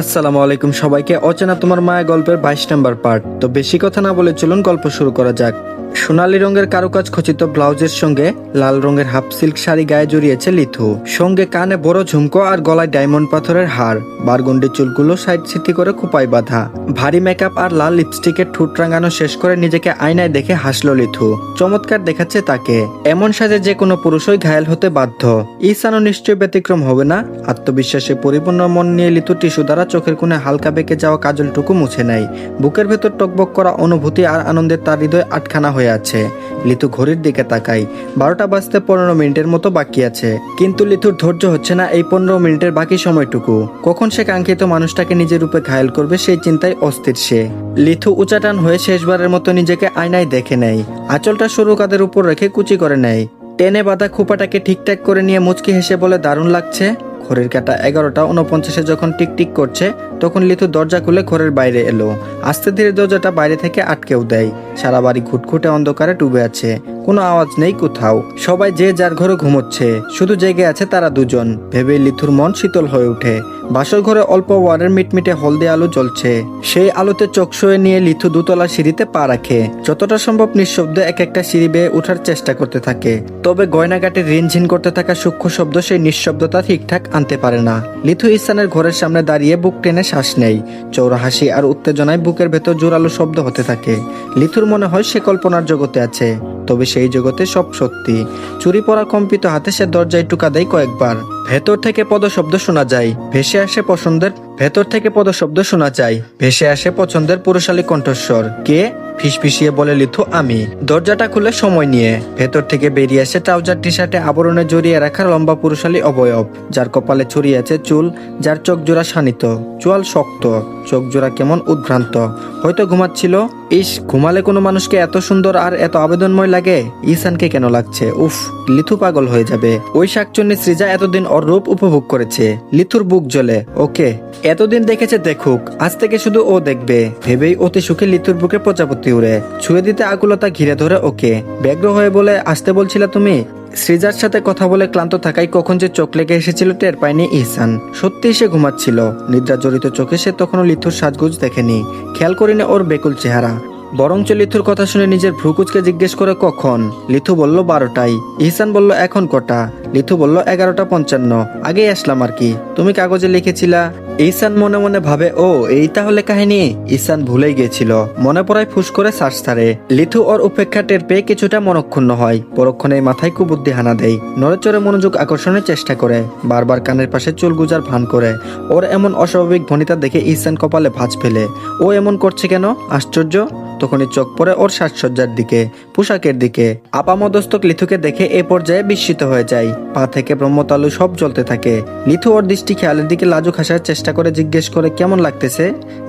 আসসালামু আলাইকুম সবাইকে। অচেনা তোমার মায়া গল্পের বাইশ নাম্বার পার্ট তো বেশি কথা না বলে চলুন গল্প শুরু করা যাক। সোনালী রঙের কারুকাজ খচিত ব্লাউজের সঙ্গে লাল রঙের হাফ সিল্ক শাড়ি গায়ে জড়িয়েছে লিথু। সঙ্গে কানে বড় ঝুমকো আর গলায় ডায়মন্ড পাথরের হার। বারগুন্ডি চুলগুলো সাইড সিটি করে খোপায় বাঁধা। ভারী মেকআপ আর লাল লিপস্টিকের ঠোঁট রাঙানো শেষ করে নিজেকে আয়নায় দেখে হাসলো লিথু। চমৎকার দেখাচ্ছে তাকে। এমন সাজে যে কোনো পুরুষই ঘায়াল হতে বাধ্য। ঈশানও নিশ্চয় ব্যতিক্রম হবে না? আত্মবিশ্বাসে পরিপূর্ণ মন নিয়ে লিথু টিস্যু দ্বারা চোখের কোণে হালকা বেঁকে যাওয়া কাজলটুকু মুছে নেয়। বুকের ভেতর টকবক করা অনুভূতি আর আনন্দের তার হৃদয় আটখানা হয়ে আছে। লিথু ঘড়ির দিকে তাকাই বারোটা বাজতে পনেরো মিনিটের মতো বাকি আছে। কিন্তু লিথুর ধৈর্য হচ্ছে না এই পনেরো মিনিটের বাকি সময়টুকু। কখন সে কাঙ্ক্ষিত মানুষটাকে নিজের রূপে ঘায়ল করবে সেই চিন্তায় অস্থির সে। লিথু উচাটান হয়ে শেষবারের মতো নিজেকে আয়নায় দেখে নেয়। আঁচলটা সরু কাদের উপর রেখে কুচি করে নেয়। টেনে বাঁধা খোপাটাকে ঠিকঠাক করে নিয়ে মুচকি হেসে বলে, দারুণ লাগছে। ঘড়ির কাটা এগারোটা উনপঞ্চাশে যখন টিকটিক করছে, তখন লিথু দরজা খুলে ঘরের বাইরে এলো। আস্তে ধীরে দরজাটা বাইরে থেকে আটকেও দেয়। সারা বাড়ি ঘুটঘুটে অন্ধকারে ডুবে আছে। কোনো আওয়াজ নেই কোথাও। সবাই যে যার ঘরে ঘুমোচ্ছে, শুধু জেগে আছে তারা দুজন। ভেবে লিথুর মন শীতল হয়ে ওঠে। বাসর ঘরে অল্প ওয়ারের মিটমিটে হলদে আলো জ্বলছে। সেই আলোতে চোখ সয়ে নিয়ে লিথু দুতলা সিঁড়িতে পা রাখে। যতটা সম্ভব নিঃশব্দে এক একটা সিঁড়ি বেয়ে ওঠার চেষ্টা করতে থাকে। তবে গয়নাঘাটে রিনঝিন করতে থাকা সূক্ষ্ম শব্দ সেই নিঃশব্দতা ঠিকঠাক আনতে পারে না। লিথু ইসানের ঘরের সামনে দাঁড়িয়ে বুক টেনে শ্বাস নেই চৌরা হাসি আর উত্তেজনায় বুকের ভেতর জোরালো শব্দ হতে থাকে। লিথুর মনে হয় সে কল্পনার জগতে আছে। তবে সেই জগতে সব সত্যি। চুরি পরা কম্পিত হাতে সে দরজায় টুকা দেয় কয়েকবার। ভেতর থেকে পদশব্দ শোনা যায়। ভেসে আসে পছন্দের, ভেতর থেকে পদশব্দ শোনা যায়। ভেসে আসে পছন্দের পুরুষালী কণ্ঠস্বর। কে? ফিসফিসিয়ে বলে, লিথু, আমি। দরজাটা খুলে সময় নিয়ে। ভেতর থেকে বেরিয়ে আসে ট্রাউজার টি শার্টে আবরণে জড়িয়ে রাখা লম্বা পুরুষালী অবয়ব। যার কপালে ছড়িয়ে আছে চুল, যার চোখ জোড়া শানিত। চোয়াল শক্ত চোখ জোড়া কেমন উদ্ভ্রান্ত। হয়তো ঘুমাচ্ছিল? ইস, ঘুমালে কোনো মানুষকে এত সুন্দর আর এত আবেদনময় লাগে? ইসানকে কেন লাগছে? উফ, লিথু পাগল হয়ে যাবে। ওই শাকচুন্নি সৃজা এতদিন ওর রূপ উপভোগ করেছে। লিথুর বুক জ্বলে। ওকে, এতদিন দেখেছে দেখুক, আজ থেকে শুধু ও দেখবে। ভেবেই অতি সুখে লিথুর বুকে প্রজাপতি উড়ে। ছুঁয়ে দিতে আকুলতা ঘিরে ধরে ওকে। ব্যগ্র হয়ে বলে, আসতে বলছিলা তুমি? সৃজার সাথে কথা বলে ক্লান্ত থাকায় কখন যে চোখ লেগে এসেছিল টের পায়নি ইহসান। সত্যি সে ঘুমাচ্ছিল। নিদ্রা জড়িত চোখে সে তখনও লিথুর সাজগুজ দেখেনি। খেয়াল করিনি ওর বেকুল চেহারা। বরঞ্চ লিথুর কথা শুনে নিজের ভ্রুকুচকে জিজ্ঞেস করে কখন? লিথু বলল বারোটায়। ইহসান বলল, এখন কটা? লিথু বলল, এগারোটা পঞ্চান্ন। আগেই আসলাম আর কি। তুমি কাগজে লিখেছিলা? ইসান মনে মনে ভাবে, ও, এই তাহলে কাহিনী? ইসান ভুলেই গিয়েছিল। মনে পড়ায় ফুস করে শ্বাস ছাড়ে। লিথু ওর উপেক্ষা টের পেয়ে কিছুটা মনক্ষুণ্ণ হয়। পরক্ষণে মাথায় কুবুদ্ধি হানা দেয়। নড়েচড়ে মনোযোগ আকর্ষণের চেষ্টা করে। বারবার কানের পাশে চুল গুজার ভান করে। ওর এমন অস্বাভাবিক ভনিতা দেখে ইসান কপালে ভাঁজ ফেলে। ও এমন করছে কেন? আশ্চর্য! তখনই চোখ পড়ে ওর সাজসজ্জার দিকে, পোশাকের দিকে, আপামদস্তক লিথুকে দেখে এ পর্যায়ে বিস্মিত হয়ে যায়। পা থেকে ব্রহ্মতালু সব জ্বলতে থাকে। লিথু ওর দৃষ্টি খেয়ালের দিকে লাজুক হাসার চেষ্টা করে জিজ্ঞেস করে, কেমন লাগতেছে?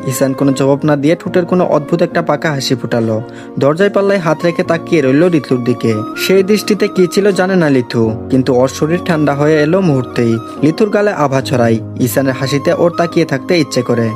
ইসান কোনো জবাব না দিয়ে ঠোঁটের কোনো অদ্ভুত একটা পাকা হাসি ফুটালো। দরজায় পাল্লায় হাত রেখে তাকিয়ে রইল লিথুর দিকে। সেই দৃষ্টিতে কি ছিল জানে না লিথু, কিন্তু ওর শরীর ঠান্ডা হয়ে এলো মুহূর্তেই। লিথুর গালে আভা ছড়াই ইসানের হাসিতে ওর তাকিয়ে থাকতে ইচ্ছে করে।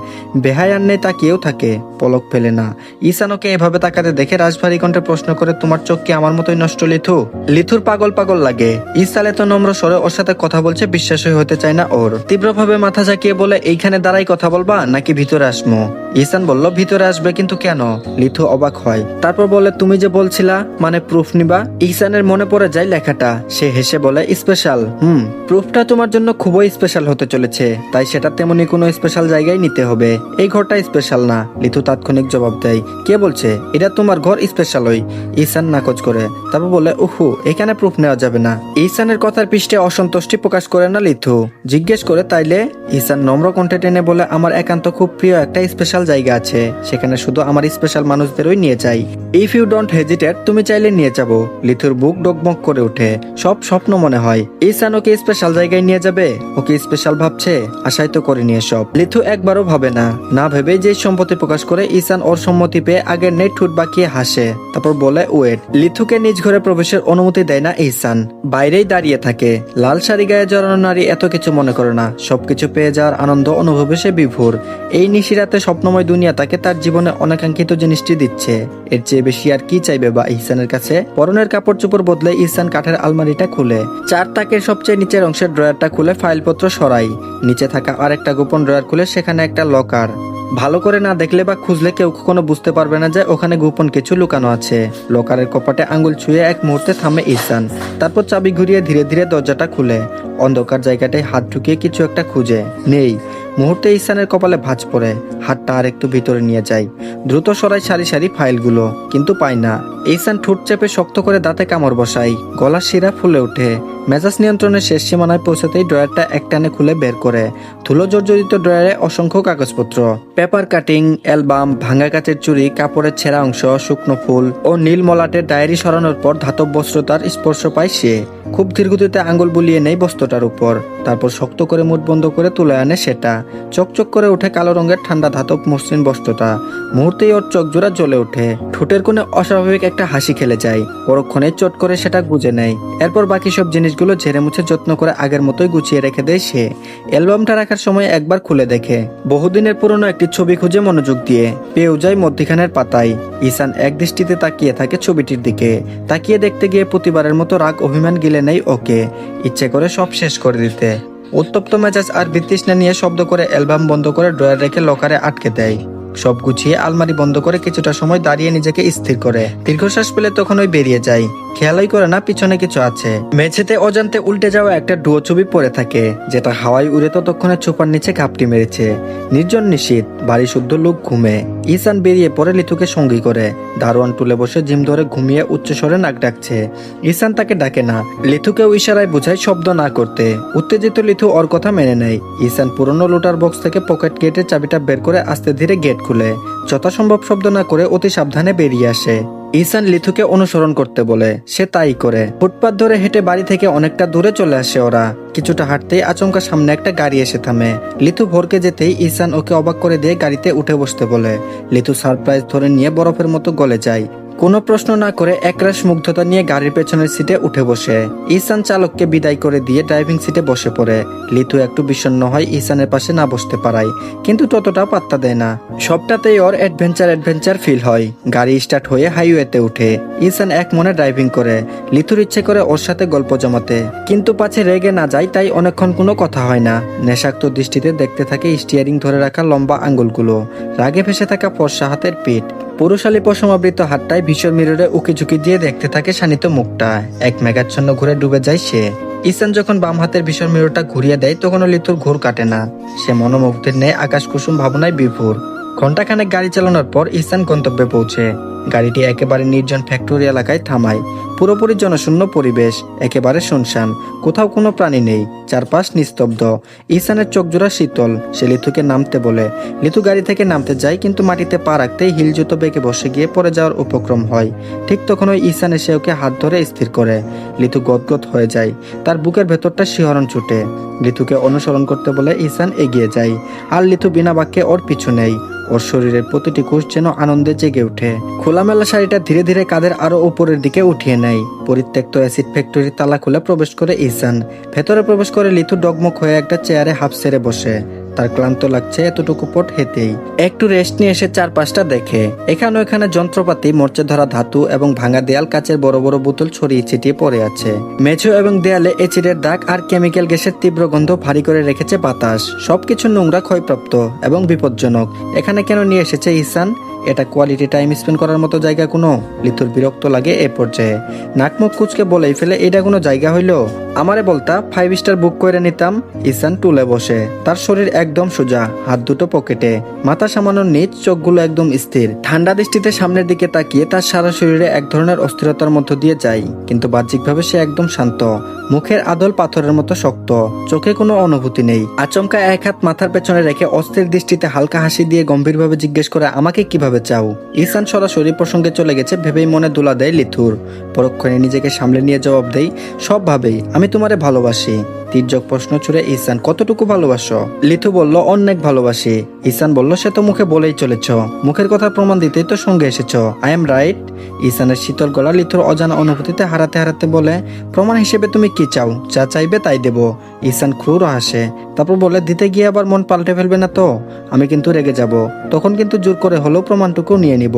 বেহায়ার নেই তাকিয়েও থাকে। পলক ফেলে না। ঈশান ওকে এভাবে তাকাতে দেখে রাজভারী কণ্ঠে প্রশ্ন করে, তোমার চোখ কি আমার মতোই নষ্ট, লিথু? লিথুর পাগল পাগল লাগে। ঈশাল এত নম্র স্বরে ওর সাথে কথা বলছে, বিশ্বাসই হতে চায় না ওর। তীব্রভাবে মাথা ঝাঁকিয়ে বলে, এইখানে দাঁড়াই কথা বলবা নাকি ভিতরে আসমো? ঈশান বলল, ভিতরে আসবে, কিন্তু কেন? লিথু অবাক হয়। তারপর বলে, তুমি যে বলছিলা মানে প্রুফ নিবা? ঈশানের মনে পড়ে যায় লেখাটা। সে হেসে বলে, স্পেশাল। হুম প্রুফটা তোমার জন্য খুবই স্পেশাল হতে চলেছে, তাই সেটা তেমনি কোনো স্পেশাল জায়গায় নিতে হবে। এই ঘরটা স্পেশাল না। লিথু তাৎক্ষণিক জবাব দেয়, কে বলছে, এটা তোমার ঘর স্পেশাল ওই ঈশান নাকচ করে, তারপর বলে, উহু, এখানে প্রুফ নেওয়া যাবে না। ঈশানের কথার পৃষ্ঠে অসন্তুষ্টি প্রকাশ করে না লিথু। জিজ্ঞেস করে, তাইলে? ঈশান নম্র কণ্ঠে টেনে বলে, আমার একান্ত খুব প্রিয় একটা স্পেশাল জায়গা আছে। সেখানে শুধু আমার স্পেশাল মানুষদেরই নিয়ে যাই। ইফ ইউ ডোন্ট হেজিটেট তুমি চাইলে নিয়ে যাব। লিথুর বুক ডকমক করে ওঠে। সব স্বপ্ন মনে হয়। ঈশান ওকে স্পেশাল জায়গায় নিয়ে যাবে? ওকে স্পেশাল ভাবছে? আশাই তো করেনি এসব। লিথু একবারও ভাবে না। না ভেবে যে সম্মতি প্রকাশ করে ঈশান ওর সম্মতি পেয়ে আগের নেট ঠুট বাকিয়ে হাসে, তারপর বলে, ওয়েট, লিথুকে নিজ ঘরে প্রবেশের অনুমতি দেয় না ঈশান বাইরেই দাঁড়িয়ে থাকে। লাল শাড়ি গায়ে জড়ানো নারী এত কিছু মনে করে না। সবকিছু পেয়ে যাওয়ার আনন্দ অনুভবে সে বিভোর। এই নিশিরাতে স্বপ্নময় দুনিয়া তাকে তার জীবনে অনাকাঙ্ক্ষিত জিনিসটি দিচ্ছে। এর চেয়ে বেশি আর কি চাইবে বা ইহসানের কাছে? পরনের কাপড় চোপড় বদলে ইহসান কাঠের আলমারিটা খুলে। চার তাকের সবচেয়ে নিচের অংশের ড্রয়ারটা খুলে ফাইলপত্র সরাই। নিচে থাকা আরেকটা গোপন ড্রয়ার খুলে সেখানে একটা লকার। ভালো করে না দেখলে বা খুঁজলে কেউ কখনো বুঝতে পারবে না যে ওখানে গোপন কিছু লুকানো আছে। লকারের কপাটে আঙুল ছুঁয়ে এক মুহূর্তে থামে ইহসান। তারপর চাবি ঘুরিয়ে ধীরে ধীরে দরজাটা খুলে। অন্ধকার জায়গাটায় হাত ঢুকিয়ে কিছু একটা খুঁজে। নেই। মুহূর্তে ইহসানের কপালে ভাঁজ পড়ে, হাতটা আর একটু ভিতরে নিয়ে যায়। দ্রুত সরাই সারি সারি ফাইলগুলো, কিন্তু পায় না। ইহসান ঠোঁট চেপে শক্ত করে দাঁতে কামড় বসাই গলার শিরা ফুলে ওঠে। মেজাজ নিয়ন্ত্রণের শেষ সীমানায় পৌঁছাতেই ড্রয়ারটা একটানে খুলে বের করে। ধুলো জর্জরিত ড্রয়ারে অসংখ্য কাগজপত্র। পেপার কাটিং, অ্যালবাম, ভাঙা কাচের চুরি, কাপড়ের ছেঁড়া অংশ, শুকনো ফুল ও নীল মলাটের ডায়েরি সরানোর পর ধাতব বস্ত্রতার স্পর্শ পায় সে। খুব ধীরগতিতে আঙ্গুল বুলিয়ে নেই বস্ত্রটার উপর। তারপর শক্ত করে মুঠ বন্ধ করে তুলে আনে সেটা। চকচক করে ওঠে কালো রঙের ঠান্ডা ধাতব মসৃণ বস্ত্রটা মুহূর্তেই ওর চোখ জোড়া জ্বলে ওঠে। ঠোঁটের কোণে অস্বাভাবিক একটা হাসি খেলে যায়। পরক্ষণে চট করে সেটা গুজে নেয়। এরপর বাকি সব জিনিসগুলো ঝেড়ে মুছে যত্ন করে আগের মতোই গুছিয়ে রেখে দেয় সে। অ্যালবামটা রাখার সময় একবার খুলে দেখে। বহুদিনের পুরনো একটি ছবি খুঁজে মনোযোগ দিয়ে। পেয়েও যায় মধ্যিখানের পাতায়। ঈশান এক দৃষ্টিতে তাকিয়ে থাকে ছবিটির দিকে। তাকিয়ে দেখতে গিয়ে প্রতিবারের মতো রাগ অভিমান গিলে নেই ওকে। ইচ্ছে করে সব শেষ করে দিতে। উত্তপ্ত মেজাজ আর বিতৃষ্ণা নিয়ে শব্দ করে অ্যালবাম বন্ধ করে ড্রয়ার রেখে লকারে আটকে দেয়। সব গুছিয়ে আলমারি বন্ধ করে কিছুটা সময় দাঁড়িয়ে নিজেকে স্থির করে। দীর্ঘশ্বাস পেলে তখন ওই বেরিয়ে যায়। খেয়ালই করে না পিছনে কিছু আছে। মেঝেতে অজান্তে উল্টে যাওয়া একটা ডুয়ো ছবি পড়ে থাকে, যেটা হাওয়ায় উড়ে ততক্ষণে চোপার নিচে ঘাপটি মেরেছে। নির্জন নিশীত বাড়ি শুদ্ধ লোক ঘুমে। ঈশান বেরিয়ে পড়ে লিথুকে সঙ্গী করে। দারোয়ান তুলে বসে জিম ধরে ঘুমিয়ে উচ্চস্বরে নাক ডাকছে। ঈশান তাকে ডাকে না। লিথুকেও ইশারায় বোঝায় শব্দ না করতে। উত্তেজিত লিথু ওর কথা মেনে নেয়। ঈশান পুরনো লোটার বক্স থেকে পকেট গেটের চাবিটা বের করে আস্তে ধীরে গেট খুলে যথাসম্ভব শব্দ না করে অতি সাবধানে বেরিয়ে আসে। ঈশান লিথুকে অনুসরণ করতে বলে, সে তাই করে। ফুটপাত ধরে হেঁটে বাড়ি থেকে অনেকটা দূরে চলে আসে ওরা। কিছুটা হাঁটতেই আচমকা সামনে একটা গাড়ি এসে থামে। লিথু ভোরকে যেতেই ঈশান ওকে অবাক করে দিয়ে গাড়িতে উঠে বসতে বলে, লিথু সারপ্রাইজ ধরে নিয়ে বরফের মতো গলে যায়। কোনো প্রশ্ন না করে একরাশ মুগ্ধতা নিয়ে গাড়ির পেছনের সিটে উঠে বসে। ঈশান চালককে বিদায় করে দিয়ে ড্রাইভিং সিটে বসে পড়ে। লিথু একটু বিষণ্ণ হয় ঈশানের পাশে না বসতে পারায়, কিন্তু ততটা পাত্তা দেয় না। সবটাতেই ওর অ্যাডভেঞ্চার অ্যাডভেঞ্চার ফিল হয়। গাড়ি স্টার্ট হয়ে হাইওয়েতে উঠে। ঈশান এক মনে ড্রাইভিং করে। লিথুর ইচ্ছে করে ওর সাথে গল্প জমাতে। কিন্তু পাছে রেগে না যায়, তাই অনেকক্ষণ কোনো কথা হয় না। নেশাক্ত দৃষ্টিতে দেখতে থাকে স্টিয়ারিং ধরে রাখা লম্বা আঙ্গুলগুলো। রাগে ভেসে থাকা ফর্সা হাতের পিঠ। পুরুষালী পশমাবৃত হাতটায় ভীষণ মিররে উকি ঝুঁকি দিয়ে দেখতে থাকে শানিত মুখটা। এক মেঘাচ্ছন্ন ঘুরে ডুবে যায় সে। ইসান যখন বাম হাতের ভীষণ মিররটা ঘুরিয়ে দেয়, তখনও লিথুর ঘোর কাটে না। সে মনোমুগ্ধের ন্যায় আকাশ কুসুম ভাবনায় বিভুর। ঘন্টাখানেক গাড়ি চালানোর পর ইসান গন্তব্যে পৌঁছে। গাড়িটি একেবারে নির্জন ফ্যাক্টরি এলাকায় থামায়। পুরোপুরি জনশূন্য পরিবেশ, একেবারে শুনশান। কোথাও কোনো প্রাণী নেই, চারপাশ নিস্তব্ধ। ঈশানের চোখ জোড়া শীতল, সে লিথুকে নামতে বলে। লিথু গাড়ি থেকে নামতে যায়, কিন্তু মাটিতে পা রাখতেই হিল জুতো বেঁকে বসে গিয়ে পড়ে যাওয়ার উপক্রম হয়। ঠিক তখন ওই ঈশান এসে ওকে হাত ধরে স্থির করে। লিথু গদগদ হয়ে যায়। তার বুকের ভেতরটা শিহরণ ছুটে। লিথুকে অনুসরণ করতে বলে ঈশান এগিয়ে যায়। আর লিথু বিনা বাক্যে ওর পিছু নেই ওর শরীরের প্রতিটি কোষ যেন আনন্দে জেগে ওঠে। খোলামেলা শাড়িটা ধীরে ধীরে কাদের আরও উপরের দিকে উঠিয়ে নেয়। পরিত্যক্ত অ্যাসিড ফ্যাক্টরির তালা খুলে প্রবেশ করে ঈশান ভেতরে প্রবেশ করে লিথু ডগমগ হয়ে একটা চেয়ারে হাফ সেরে বসে। তার ক্লান্ত লাগছে এতটুকু পট হেতেই একটু রেস্ট নিয়ে এসে চারপাশটা দেখে। এখানে ওখানে যন্ত্রপাতি মরচে ধরা ধাতু এবং ভাঙা দেয়াল, কাচের বড় বড় বোতল ছড়িয়ে ছিটিয়ে পড়ে আছে। মেঝো এবং দেয়ালে এচিডের দাগ আর কেমিক্যাল গ্যাসের তীব্র গন্ধ ভারী করে রেখেছে বাতাস। সবকিছু নোংরা ক্ষয়প্রাপ্ত এবং বিপজ্জনক। এখানে কেন নিয়ে এসেছে ইসান? এটা কোয়ালিটি টাইম স্পেন্ড করার মতো জায়গা কোনো? লিথুর বিরক্ত লাগে এ পর্যায়ে। নাকমুখ কুচকে বলেই ফেলে, এটা কোনো জায়গা হইল? আমারে বলতা ফাইভ স্টার বুক করে নিতাম। ইসান টুলে বসে। তার শরীর একদম সোজা, হাত দুটো পকেটে। মাথা সামান্য নিচ, চোখগুলো একদম স্থির। ঠান্ডা দৃষ্টিতে সামনের দিকে তাকিয়ে তার সারা শরীরে এক ধরনের অস্থিরতার মধ্য দিয়ে যায়। কিন্তু বাহ্যিকভাবে সে একদম শান্ত। মুখের আদল পাথরের মতো শক্ত। চোখে কোনো অনুভূতি নেই। আচমকা এক হাত মাথার পেছনে রেখে অস্থির দৃষ্টিতে হালকা হাসি দিয়ে গম্ভীরভাবে জিজ্ঞেস করে, আমাকে কীভাবে চাও? ইসান সরাসরি প্রসঙ্গে চলে গেছে, ভেবেই মনে দোলা দেয় লিথুর। পরক্ষণে নিজেকে সামলে নিয়ে জবাব দেয়, সব ভাবেই। আমি তোমারে ভালোবাসি। তির্যক প্রশ্ন ছুড়ে ইসান, কতটুকু ভালোবাসো? লিথু বলল, অনেক ভালোবাসি। ইসান বলল, সে তো মুখে বলেই চলেছ। মুখের কথা প্রমাণ দিতেই তো সঙ্গে এসেছ। আই এম রাইট ইসানের শীতল গলা লিথুর অজানা অনুভূতিতে হারাতে হারাতে বলে, প্রমাণ হিসেবে তুমি কি চাও? যা চাইবে তাই দেব। ইসান ক্রুর হাসে, তারপর বলে, দিতে গিয়ে আবার মন পাল্টে ফেলবে না তো? আমি কিন্তু রেগে যাব। তখন কিন্তু জোর করে হলেও প্রমাণটুকু নিয়ে নিব।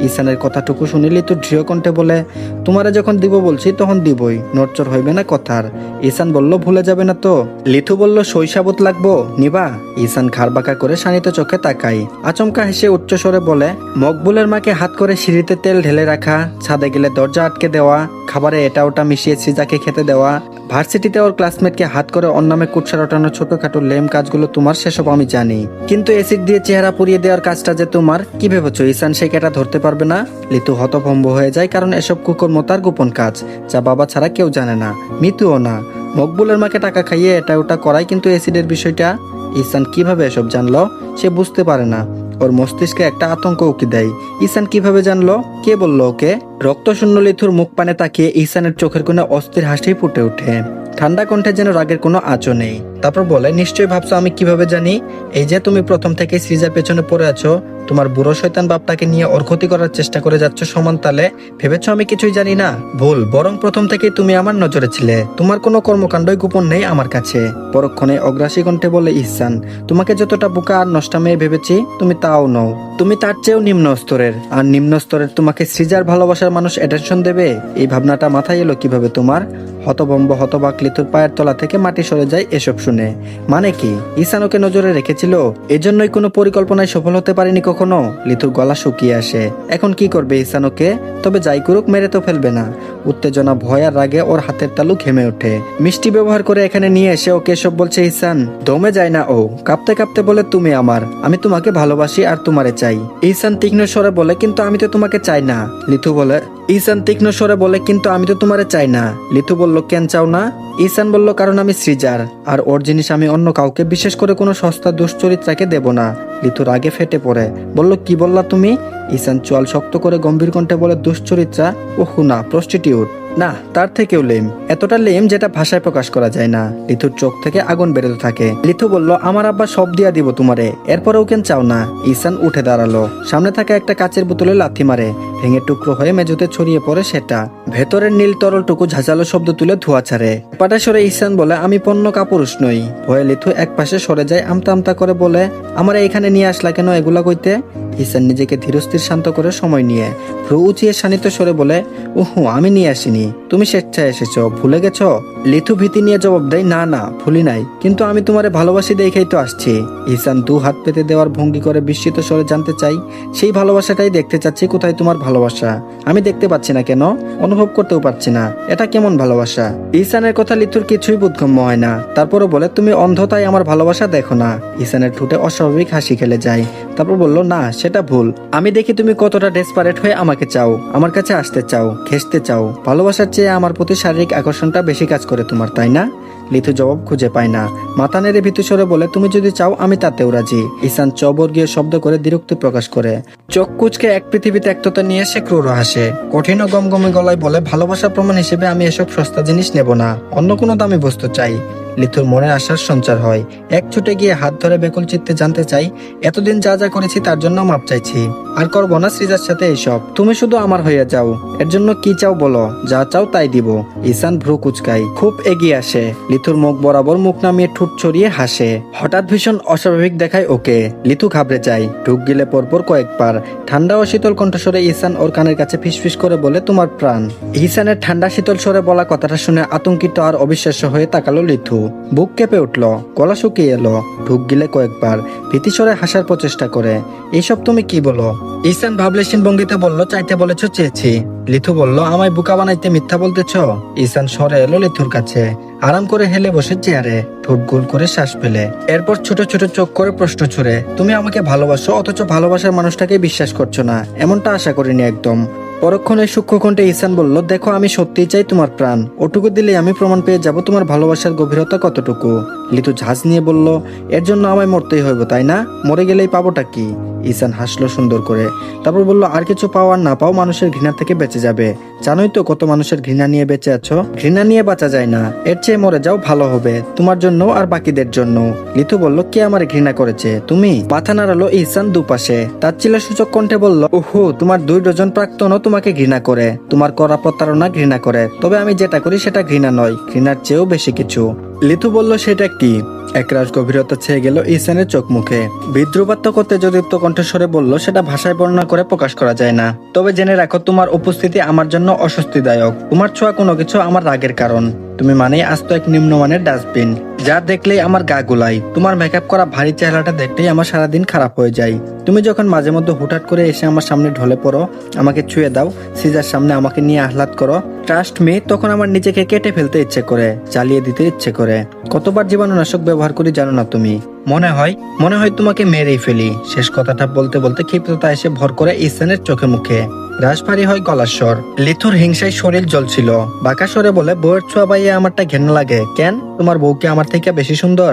ইসানের কথাটুকু শুনে লিথু দৃঢ় কণ্ঠে বলে, তোমারে যখন দিব বলছি, তখন দিবই। নড়চড় হইবে না কথার। ইসান বলল, ভুলে যাবে না তো? লিথু বলল, শৈশাবত লাগবো। নিবা? ইসান ঘাড় বাঁকা করে শানিত চোখে তাকাই আচমকা হেসে উচ্চস্বরে বলে, মকবুলের মাকে হাত করে সিঁড়িতে তেল ঢেলে রাখা, ছাদে গেলে দরজা আটকে দেওয়া, খাবারে এটা ওটা মিশিয়ে সিজাকে খেতে দেওয়া, ভার্সিটিতে ওর ক্লাসমেটকে হাত করে অন্য নামে কুৎসা রটানো ছোটখাটো লেম কাজগুলো তোমার, সেসব আমি জানি। কিন্তু এসিড দিয়ে চেহারা পুড়িয়ে দেওয়ার কাজটা যে তোমার, কি ভেবেছো ইসান সে কেটা ধরতে পারবে না? লিতু হতভম্ব হয়ে যায়, কারণ এসব কুকর্ম তার গোপন কাজ, যা বাবা ছাড়া কেউ জানে না। মিতুও না। মকবুলের মাকে টাকা খাইয়ে এটা ওটা করায় কিন্তু অ্যাসিডের বিষয়টা। ইসান কীভাবে এসব জানলো, সে বুঝতে পারে না। ওর মস্তিষ্কে একটা আতঙ্ক উকি দেয়। ইসান কীভাবে জানলো? কে বলল ওকে? রক্তশূন্য লিথুর মুখ পানে তাকিয়ে ইসানের চোখের কোণে অস্থির হাসি ফুটে ওঠে। ঠান্ডা কণ্ঠে যেন রাগের কোনো আঁচও নেই। তারপর বলে, নিশ্চয়ই ভাবছ আমি কীভাবে জানি? এই যে তুমি প্রথম থেকে সৃজার পেছনে পড়ে আছো তোমার বুড়ো শয়তান বাপটাকে নিয়ে ওর ক্ষতি করার চেষ্টা করে যাচ্ছ সমান তালে, ভেবেছো আমি কিছুই জানি না? ভুল, বরং প্রথম থেকেই তুমি আমার নজরে ছিলে। তোমার কোনো কর্মকাণ্ডই গোপন নেই আমার কাছে। পরক্ষণে অগ্রাসী কণ্ঠে বলে ইহসান, তোমাকে যতটা বোকা আর নষ্টা মেয়ে ভেবেছি, তুমি তাও নও। তুমি তার চেয়েও নিম্ন স্তরের। আর নিম্ন স্তরের তোমাকে সৃজার ভালোবাসার মানুষ অ্যাটেনশন দেবে? এই ভাবনাটা মাথায় এলো কীভাবে তোমার? হতবম্ব হতবাক লিথুর পায়ের তলা থেকে মাটি সরে যায় এসব শুনে। মানে কি? ইসান ওকে নজরে রেখেছিল? এজন্যই কোনো পরিকল্পনায় সফল হতে পারেনি কখনো? লিথুর গলা শুকিয়ে আসে। এখন কি করবে ইসান ওকে? তবে যাই করুক, মেরে তো ফেলবে না। উত্তেজনা, ভয় আর রাগে ওর হাতের তালু ঘেমে ওঠে। মিষ্টি ব্যবহার করে এখানে নিয়ে এসে ওকে সব বলছে ইসান দমে যায় না ও। কাঁপতে কাঁপতে বলে, তুমি আমার। আমি তোমাকে ভালোবাসি আর তোমারে চাই। ইসান তীক্ষ্ণ স্বরে বলে, কিন্তু আমি তো তোমাকে চাই না। লিথু বলে ইসান তীক্ষ্ণ স্বরে বলে, কিন্তু আমি তো তোমারে চাই না। লিথু বলল, কেন চাও না? ঈশান বলল, কারণ আমি সৃজার আর ওর জিনিস আমি অন্য কাউকে, বিশেষ করে কোনো সস্তা দুশ্চরিত্রাকে দেব না। লিথুর আগে ফেটে পড়ে, বলল, কি বললা তুমি? ইসান চোয়াল শক্ত করে গম্ভীর কণ্ঠে বলে, দুশ্চরিত্রা? ওহু না প্রস্টিটিউট না, তার থেকেও লেম এতটা লেম যেটা ভাষায় প্রকাশ করা যায় না। লিথুর চোখ থেকে আগুন বেরোতে থাকে। লিথু বলল, আমার আব্বা সব দিয়া দিব তোমারে। এরপরেও কেন চাও না? ইসান উঠে দাঁড়াল। সামনে থাকা একটা কাচের বোতলে লাথি মারে। ভেঙে টুকরো হয়ে মেঝেতে ছড়িয়ে পড়ে সেটা। ভেতরের নীল তরলটুকু ঝাঁঝালো শব্দ তুলে ধোয়া ছাড়ে। পাটা সরে ইসান বলে, আমি পণ্য কাপুরুষ নই। ভয়ে লিথু এক পাশে সরে যায় আমতা আমতা করে বলে, আমার এখানে নিয়ে আসলা কেন এগুলা কইতে? ইসান নিজেকে ধীরস্থির শান্ত করে সময় নিয়ে ভ্রু উঁচিয়ে শানিত সরে বলে উহু আমি নিয়ে আসিনি। তুমি স্বেচ্ছায় এসেছ, ভুলে গেছ? লিথু ভীতি নিয়ে জবাব দেয়, না না, ভুলি নাই। কিন্তু আমি তোমারে ভালোবাসি দেখেই তো আসছি। ইসান দু হাত পেতে দেওয়ার ভঙ্গি করে বিস্মিত স্বরে জানতে চাই, সেই ভালোবাসাটাই দেখতে চাচ্ছি, কোথায় তোমার ভালোবাসা? আমি দেখতে পাচ্ছি না কেন? অনুভব করতেও পারছি না। এটা কেমন ভালোবাসা? ইসানের কথা লিথুর কিছুই বোধগম্য হয় না। তারপরও বলে, তুমি অন্ধতায় আমার ভালোবাসা দেখো না। ইসানের ঠোঁটে অস্বাভাবিক হাসি খেলে যায়। তারপর বলল, না, সেটা ভুল। আমি দেখি তুমি কতটা ডেসপারেট হয়ে আমাকে চাও, আমার কাছে আসতে চাও। ঘেসতে চাও। ভালোবাসার চেয়ে আমার প্রতি শারীরিক আকর্ষণটা বেশি কাজ করে তোমার, তাই না? লিথু জবাব খুঁজে পায় না। মাথা নেড়ে ভীতুস্বরে বলে, তুমি যদি চাও, আমি তাতেও রাজি। ঈশান চবর্গীয় শব্দ করে দিরক্তি প্রকাশ করে। চোখ কুচকে এক পৃথিবীতে একততা নিয়ে সে ক্রুর হাসে। কঠিন ও গমগমে গলায় বলে, ভালোবাসার প্রমাণ হিসেবে আমি এসব সস্তা জিনিস নেব না। অন্য কোনো দামি বস্তু চাই। লিথুর মনের আশার সঞ্চার হয়। এক ছুটে গিয়ে হাত ধরে বেকুল চিত্তে জানতে চাই, এতদিন যা যা করেছি তার জন্য মাপ চাইছি। আর করব না সৃজার সাথে এইসব তুমি শুধু আমার হয়ে যাও। এর জন্য কি চাও বলো? যা চাও তাই দিব। ঈশান ভ্রু কুচকাই খুব এগিয়ে আসে। লিথুর মুখ বরাবর মুখ নামিয়ে ঠুট ছড়িয়ে হাসে। হঠাৎ ভীষণ অস্বাভাবিক দেখায় ওকে। লিথু ঘাবড়ে যায়। ঢুক গিলে পরপর কয়েকবার। ঠান্ডা ও শীতল কণ্ঠস্বরে ঈশান ওর কানের কাছে ফিসফিস করে বলে, তোমার প্রাণ। ঈশানের ঠান্ডা শীতল স্বরে বলা কথাটা শুনে আতঙ্কিত আর অবিশ্বাস্য হয়ে তাকালো লিথু। বুক কেঁপে উঠল, গলা শুকিয়ে এলো, ঢুক গিলে কয়েকবার ভীতিস্বরে হাসার প্রচেষ্টা করে। এইসব তুমি কি বলো? ঈশান ভাবলেশীন ভঙ্গিতে বলল, চাইতে বলেছ চেয়েছি। লিথু বলল, আমায় বুকা বানাইতে মিথ্যা বলতেছ? ইসান সরে এলো লিথুর কাছে, আরাম করে হেলে বসে চেয়ারে ঠোঁট গোল করে শ্বাস ফেলে। এরপর ছোট ছোট চোখ করে প্রশ্ন ছুড়ে, তুমি আমাকে ভালোবাসো, অথচ ভালোবাসার মানুষটাকে বিশ্বাস করছ না? এমনটা আশা করিনি একদম। পরক্ষণে সূক্ষ্মকণ্ঠে ইসান বলল, দেখো, আমি সত্যিই চাই তোমার প্রাণ। ওটুকু দিলে আমি প্রমাণ পেয়ে যাব তোমার ভালোবাসার গভীরতা কতটুকু। লিতু ঝাঁজ নিয়ে বলল, এর জন্য আমায় মরতেই হইব, তাই না? মরে গেলেই পাবোটা কি? ইসান হাসলো সুন্দর করে। তারপর বলল, আর কিছু পাও আর না পাও মানুষের ঘৃণা থেকে বেঁচে যাবে। জানোই তো কত মানুষের ঘৃণা নিয়ে বেঁচে আছো। ঘৃণা নিয়ে বাঁচা যায় না। এর চেয়ে মরে যাও, ভালো হবে। তোমার জন্য আর বাকিদের জন্য। লিথু বলল, কে আমার ঘৃণা করেছে? তুমি? মাথা নাড়ালো ইহসান দুপাশে। তার ছিল সূচক কণ্ঠে বলল, ওহো, তোমার দুই ডজন প্রাক্তনও তোমাকে ঘৃণা করে, তোমার করা প্রতারণা ঘৃণা করে, তবে আমি যেটা করি সেটা ঘৃণা নয়, ঘৃণার চেয়েও বেশি কিছু। লিথু বলল, সেটা কি? একরাশ গভীরতা ছেয়ে গেল ইসানের চোখ মুখে। বিদ্রুপাত্ম করতে যদি কণ্ঠস্বরে বলল, সেটা ভাষায় বর্ণনা করে প্রকাশ করা যায় না। তবে জেনে রাখো, তোমার উপস্থিতি আমার জন্য অস্বস্তিদায়ক। তোমার ছোঁয়া কোনো কিছু আমার রাগের কারণ। তুমি মানে আস্ত এক নিম্নমানের ডাস্টবিন, যা দেখলেই আমার গা গুলাই তোমার মেকআপ করা ভারী চেহারাটা দেখলেই আমার সারাদিন খারাপ হয়ে যায়। তুমি যখন মাঝে মধ্যে হুটহাট করে এসে আমার সামনে ঢলে পড়ো, আমাকে ছুঁয়ে দাও, সিজার সামনে আমাকে নিয়ে আহ্লাদ করো ট্রাস্ট মি তখন আমার নিজেকে কেটে ফেলতে ইচ্ছে করে জ্বালিয়ে দিতে ইচ্ছে করে। কতবার জীবাণুনাশক ব্যবহার করি জানো না তুমি? মনে হয় মনে হয় তোমাকে মেরেই ফেলি। শেষ কথাটা বলতে বলতে ক্ষিপ্ততা এসে ভর করে ইসানের চোখে মুখে। রাজভারী হয় গলার স্বর। লিথুর হিংসায় শরীর জ্বলছিল। বাঁকা স্বরে বলে বউয়ের ছোঁয়া বাইয়ে আমারটা ঘেন্না লাগে। কেন? তোমার বউকে আমার থেকে বেশি সুন্দর?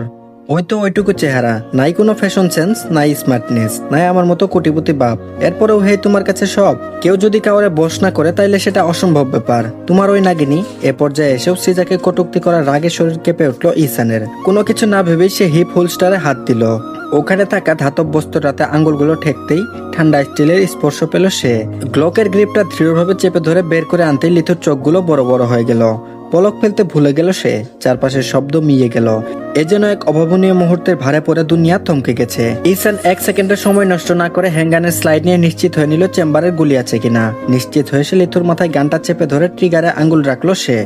ওই তো ওইটুকু চেহারা। নাই কোনো ফ্যাশন সেন্স নাই স্মার্টনেস নাই আমার মতো কোটিপতি বাপ। এরপরেও হে, তোমার কাছে সব। কেউ যদি কাউরে বস না করে, তাইলে সেটা অসম্ভব ব্যাপার। তোমার ওই নাগিনী, এ পর্যায়ে এসেও সিজাকে কটুক্তি করার রাগে শরীর কেঁপে উঠল ইসানের। কোনো কিছু না ভেবেই সে হিপ হোলস্টারে হাত দিল। ওখানে থাকা ধাতব বস্তুটাতে আঙ্গুলগুলো ঠেকতেই ঠান্ডা স্টিলের স্পর্শ পেল সে। গ্লকের গ্রিপটা দৃঢ়ভাবে চেপে ধরে বের করে আনতেই লিথুর চোখগুলো বড় বড় হয়ে গেল। পলক ফেলতে ভুলে গেল সে, চারপাশের শব্দ মিয়ে গেল। এ যেন এক অভাবনীয় মুহূর্তের ভারে পড়ে দুনিয়া থমকে গেছে। ইসান এক সেকেন্ডের সময় নষ্ট না করে হ্যাঙ্গানের স্লাইড নিয়ে নিশ্চিত হয়ে নিল চেম্বারের গুলি আছে কিনা। নিশ্চিত হয়ে সে লিথুর মাথায় গানটা চেপে ধরে ট্রিগারে আঙ্গুল রাখল সে।